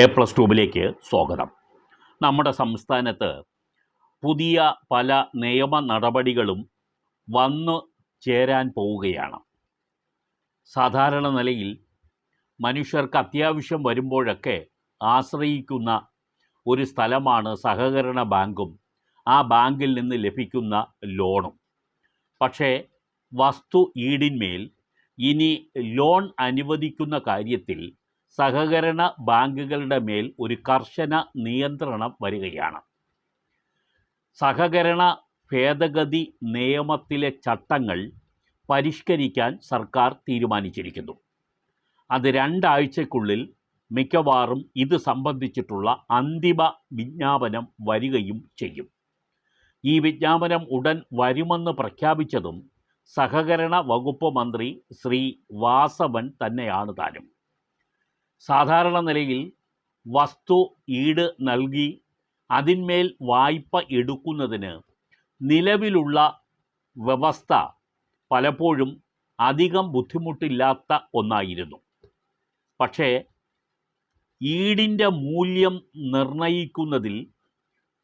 A plus ട്യൂബിലേക്ക് സ്വാഗതം. നമ്മുടെ സംസ്ഥാനത്ത് പുതിയ പല നിയമ നടപടികളും വന്നു ചേരാൻ പോവുകയാണ്. സാധാരണ നിലയിൽ മനുഷ്യർക്ക് അത്യാവശ്യം വരുമ്പോഴൊക്കെ ആശ്രയിക്കുന്ന ഒരു സ്ഥലമാണ് സഹകരണ ബാങ്കും ആ ബാങ്കിൽ നിന്ന് ലഭിക്കുന്ന ലോണും. പക്ഷേ വസ്തു ഈടിന്മേൽ ഇനി ലോൺ അനുവദിക്കുന്ന കാര്യത്തിൽ സഹകരണ ബാങ്കുകളുടെ മേൽ ഒരു കർശന നിയന്ത്രണം വരികയാണ്. സഹകരണ ഭേദഗതി നിയമത്തിലെ ചട്ടങ്ങൾ പരിഷ്കരിക്കാൻ സർക്കാർ തീരുമാനിച്ചിരിക്കുന്നു. അത് രണ്ടാഴ്ചക്കുള്ളിൽ മിക്കവാറും ഇത് സംബന്ധിച്ചിട്ടുള്ള അന്തിമ വിജ്ഞാപനം വരികയും ചെയ്യും. ഈ വിജ്ഞാപനം ഉടൻ വരുമെന്ന് പ്രഖ്യാപിച്ചതും സഹകരണ വകുപ്പ് മന്ത്രി ശ്രീ വാസവൻ തന്നെയാണ് താനും. സാധാരണ നിലയിൽ വസ്തു ഈട് നൽകി അതിന്മേൽ വായ്പ എടുക്കുന്നതിന് നിലവിലുള്ള വ്യവസ്ഥ പലപ്പോഴും അധികം ബുദ്ധിമുട്ടില്ലാത്ത ഒന്നായിരുന്നു. പക്ഷേ ഈടിന്റെ മൂല്യം നിർണയിക്കുന്നതിൽ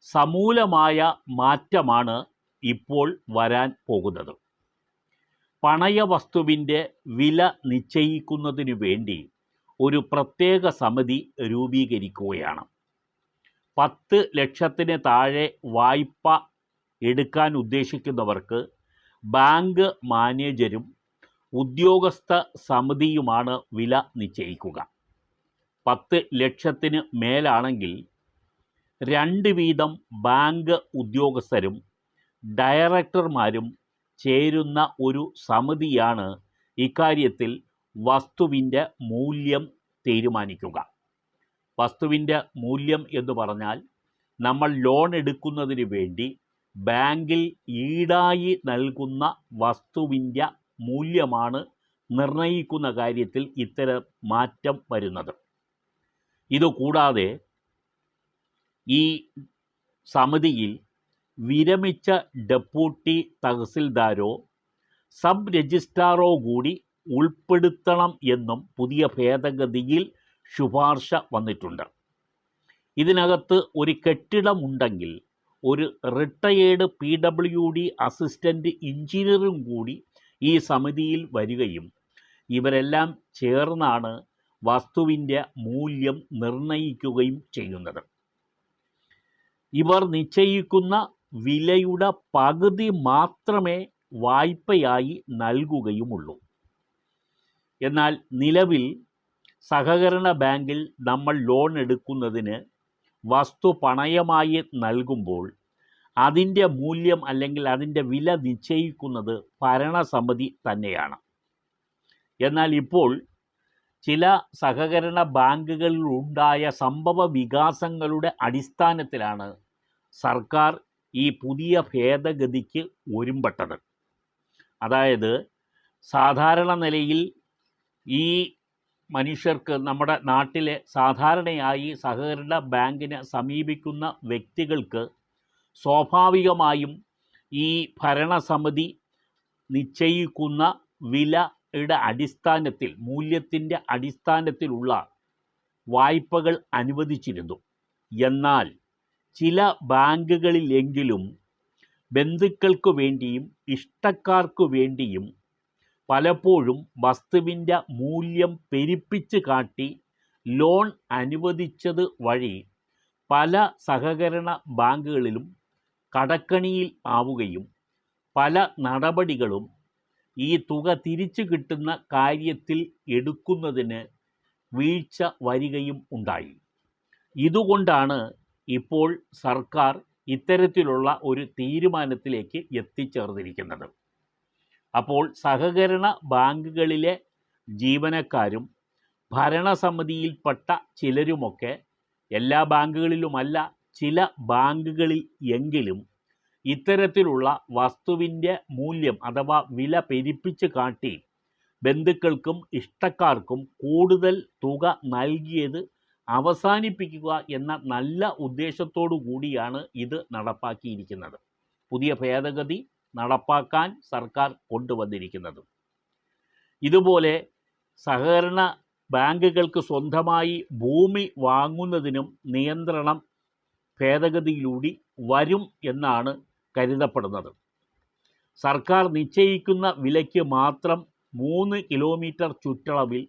സമൂലമായ മാറ്റമാണ് ഇപ്പോൾ വരാൻ പോകുന്നത്. പണയ വസ്തുവിന്റെ വില നിശ്ചയിക്കുന്നതിനു വേണ്ടി ഒരു പ്രത്യേക സമിതി രൂപീകരിക്കുകയാണ്. പത്ത് ലക്ഷത്തിന് താഴെ വായ്പ എടുക്കാൻ ഉദ്ദേശിക്കുന്നവർക്ക് ബാങ്ക് മാനേജരും ഉദ്യോഗസ്ഥ സമിതിയുമാണ് വില നിശ്ചയിക്കുക. പത്ത് ലക്ഷത്തിന് മേലാണെങ്കിൽ രണ്ട് വീതം ബാങ്ക് ഉദ്യോഗസ്ഥരും ഡയറക്ടർമാരും ചേരുന്ന ഒരു സമിതിയാണ് ഇക്കാര്യത്തിൽ വസ്തുവിന്റെ മൂല്യം തീരുമാനിക്കുക. വസ്തുവിന്റെ മൂല്യം എന്ന് പറഞ്ഞാൽ നമ്മൾ ലോൺ എടുക്കുന്നതിന് വേണ്ടി ബാങ്കിൽ ഈടായി നൽകുന്ന വസ്തുവിന്റെ മൂല്യമാണ് നിർണയിക്കുന്ന കാര്യത്തിൽ ഇത്തരം മാറ്റം വരുന്നത്. ഇതുകൂടാതെ ഈ സമിതിയിൽ വിരമിച്ച ഡെപ്യൂട്ടി തഹസിൽദാരോ സബ് രജിസ്ട്രാറോ കൂടി ഉൾപ്പെടുത്തണം എന്നും പുതിയ ഭേദഗതിയിൽ ശുപാർശ വന്നിട്ടുണ്ട്. ഇതിനകത്ത് ഒരു കെട്ടിടമുണ്ടെങ്കിൽ ഒരു retired P W D assistant എഞ്ചിനീയറും കൂടി ഈ സമിതിയിൽ വരികയും ഇവരെല്ലാം ചേർന്നാണ് വസ്തുവിന്റെ മൂല്യം നിർണയിക്കുകയും ചെയ്യുന്നത്. ഇവർ നിശ്ചയിക്കുന്ന വിലയുടെ പകുതി മാത്രമേ വായ്പയായി നൽകുകയുമുള്ളൂ. എന്നാൽ നിലവിൽ സഹകരണ ബാങ്കിൽ നമ്മൾ ലോൺ എടുക്കുന്നതിന് വസ്തു പണയമായി നൽകുമ്പോൾ അതിന്റെ മൂല്യം അല്ലെങ്കിൽ അതിന്റെ വില നിശ്ചയിക്കുന്നത് ഭരണസമിതി തന്നെയാണ്. എന്നാൽ ഇപ്പോൾ ചില സഹകരണ ബാങ്കുകളിലുണ്ടായ സംഭവ വികാസങ്ങളുടെ അടിസ്ഥാനത്തിലാണ് സർക്കാർ ഈ പുതിയ ഭേദഗതിക്ക് ഒരുമ്പെട്ടത്. അതായത് സാധാരണ നിലയിൽ ഈ മനുഷ്യർക്ക് നമ്മുടെ നാട്ടിലെ സാധാരണയായി സഹകരണ ബാങ്കിനെ സമീപിക്കുന്ന വ്യക്തികൾക്ക് സ്വാഭാവികമായും ഈ ഭരണസമിതി നിശ്ചയിക്കുന്ന വിലയുടെ അടിസ്ഥാനത്തിൽ മൂല്യത്തിന്റെ അടിസ്ഥാനത്തിലുള്ള വായ്പകൾ അനുവദിച്ചിരുന്നു. എന്നാൽ ചില ബാങ്കുകളിലെങ്കിലും ബന്ധുക്കൾക്ക് വേണ്ടിയും ഇഷ്ടക്കാർക്ക് വേണ്ടിയും പലപ്പോഴും വസ്തുവിന്റെ മൂല്യം പെരുപ്പിച്ച് കാട്ടി ലോൺ അനുവദിച്ചത് വഴി പല സഹകരണ ബാങ്കുകളിലും കടക്കണിയിൽ ആവുകയും പല നടപടികളും ഈ തുക തിരിച്ചു കിട്ടുന്ന കാര്യത്തിൽ എടുക്കുന്നതിന് വീഴ്ച വരികയും ഉണ്ടായി. ഇതുകൊണ്ടാണ് ഇപ്പോൾ സർക്കാർ ഇത്തരത്തിലുള്ള ഒരു തീരുമാനത്തിലേക്ക് എത്തിച്ചേർന്നിരിക്കുന്നത്. അപ്പോൾ സഹകരണ ബാങ്കുകളിലെ ജീവനക്കാരും ഭരണസമിതിയിൽപ്പെട്ട ചിലരുമൊക്കെ എല്ലാ ബാങ്കുകളിലുമല്ല ചില ബാങ്കുകളിൽ എങ്കിലും ഇത്തരത്തിലുള്ള വസ്തുവിന്റെ മൂല്യം അഥവാ വില പെരിപ്പിച്ച് കാട്ടി ബന്ധുക്കൾക്കും ഇഷ്ടക്കാർക്കും കൂടുതൽ തുക നൽകിയത് അവസാനിപ്പിക്കുക എന്ന നല്ല ഉദ്ദേശത്തോടു കൂടിയാണ് ഇത് നടപ്പാക്കിയിരിക്കുന്നത്. പുതിയ ഭേദഗതി നടപ്പാക്കാൻ സർക്കാർ കൊണ്ടുവന്നിരിക്കുന്നത്. ഇതുപോലെ സഹകരണ ബാങ്കുകൾക്ക് സ്വന്തമായി ഭൂമി വാങ്ങുന്നതിനും നിയന്ത്രണം ഭേദഗതിയിലൂടെ വരും എന്നാണ് കരുതപ്പെടുന്നത്. സർക്കാർ നിശ്ചയിക്കുന്ന വിലയ്ക്ക് മാത്രം മൂന്ന് കിലോമീറ്റർ ചുറ്റളവിൽ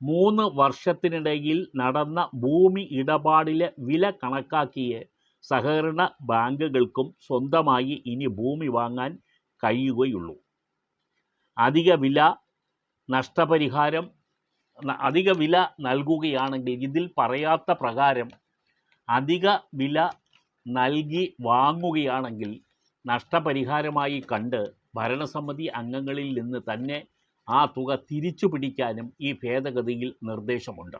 മൂന്ന് വർഷത്തിനിടയിൽ നടന്ന ഭൂമി ഇടപാടിലെ വില കണക്കാക്കിയേ സഹകരണ ബാങ്കുകൾക്കും സ്വന്തമായി ഇനി ഭൂമി വാങ്ങാൻ കഴിയുകയുള്ളൂ. അധിക വില നഷ്ടപരിഹാരം അധിക വില നൽകുകയാണെങ്കിൽ ഇതിൽ പറയാത്ത പ്രകാരം അധിക വില നൽകി വാങ്ങുകയാണെങ്കിൽ നഷ്ടപരിഹാരമായി കണ്ട് ഭരണസമിതി അംഗങ്ങളിൽ നിന്ന് തന്നെ ആ തുക തിരിച്ചു പിടിക്കാനും ഈ ഭേദഗതിയിൽ നിർദ്ദേശമുണ്ട്.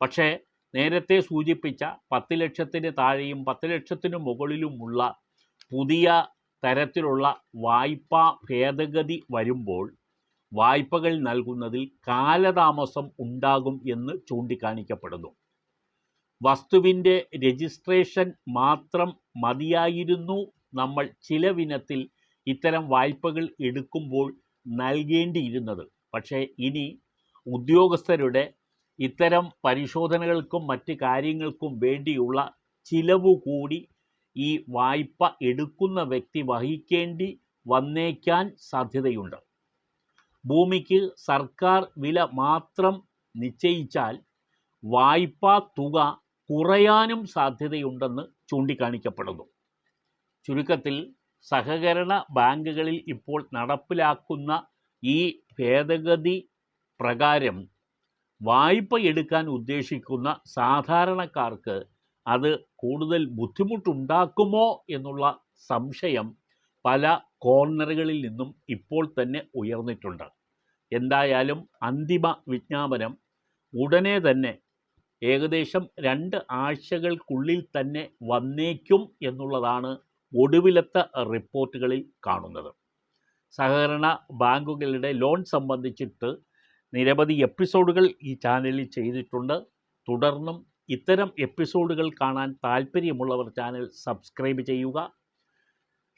പക്ഷേ നേരത്തെ സൂചിപ്പിച്ച പത്ത് ലക്ഷത്തിന് താഴെയും പത്ത് ലക്ഷത്തിന് മുകളിലുമുള്ള പുതിയ തരത്തിലുള്ള വായ്പാ ഭേദഗതി വരുമ്പോൾ വായ്പകൾ നൽകുന്നതിൽ കാലതാമസം ഉണ്ടാകും എന്ന് ചൂണ്ടിക്കാണിക്കപ്പെടുന്നു. വസ്തുവിന്റെ രജിസ്ട്രേഷൻ മാത്രം മതിയായിരുന്നു നമ്മൾ ചിലവിനത്തിൽ ഇത്തരം വായ്പകൾ എടുക്കുമ്പോൾ നൽകേണ്ടിയിരുന്നത്. പക്ഷേ ഇനി ഉദ്യോഗസ്ഥരുടെ ഇത്തരം പരിശോധനകൾക്കും മറ്റ് കാര്യങ്ങൾക്കും വേണ്ടിയുള്ള ചിലവ് കൂടി ഈ വായ്പ എടുക്കുന്ന വ്യക്തി വഹിക്കേണ്ടി വന്നേക്കാൻ സാധ്യതയുണ്ട്. ഭൂമിക്ക് സർക്കാർ വില മാത്രം നിശ്ചയിച്ചാൽ വായ്പാ തുക കുറയാനും സാധ്യതയുണ്ടെന്ന് ചൂണ്ടിക്കാണിക്കപ്പെടുന്നു. ചുരുക്കത്തിൽ സഹകരണ ബാങ്കുകളിൽ ഇപ്പോൾ നടപ്പിലാക്കുന്ന ഈ ഭേദഗതി പ്രകാരം വായ്പ എടുക്കാൻ ഉദ്ദേശിക്കുന്ന സാധാരണക്കാർക്ക് അത് കൂടുതൽ ബുദ്ധിമുട്ടുണ്ടാക്കുമോ എന്നുള്ള സംശയം പല കോർണറുകളിൽ നിന്നും ഇപ്പോൾ തന്നെ ഉയർന്നിട്ടുണ്ട്. എന്തായാലും അന്തിമ വിജ്ഞാപനം ഉടനെ തന്നെ ഏകദേശം രണ്ട് ആഴ്ചകൾക്കുള്ളിൽ തന്നെ വന്നേക്കും എന്നുള്ളതാണ് ഒടുവിലത്തെ റിപ്പോർട്ടുകളിൽ കാണുന്നത്. സഹകരണ ബാങ്കുകളുടെ ലോൺ സംബന്ധിച്ചിട്ട് നിരവധി എപ്പിസോഡുകൾ ഈ ചാനലിൽ ചെയ്തിട്ടുണ്ട്. തുടർന്നും ഇത്തരം എപ്പിസോഡുകൾ കാണാൻ താല്പര്യമുള്ളവർ ചാനൽ സബ്സ്ക്രൈബ് ചെയ്യുക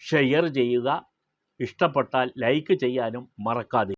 ഷെയർ ചെയ്യുക. ഇഷ്ടപ്പെട്ടാൽ ലൈക്ക് ചെയ്യാനും മറക്കാതെ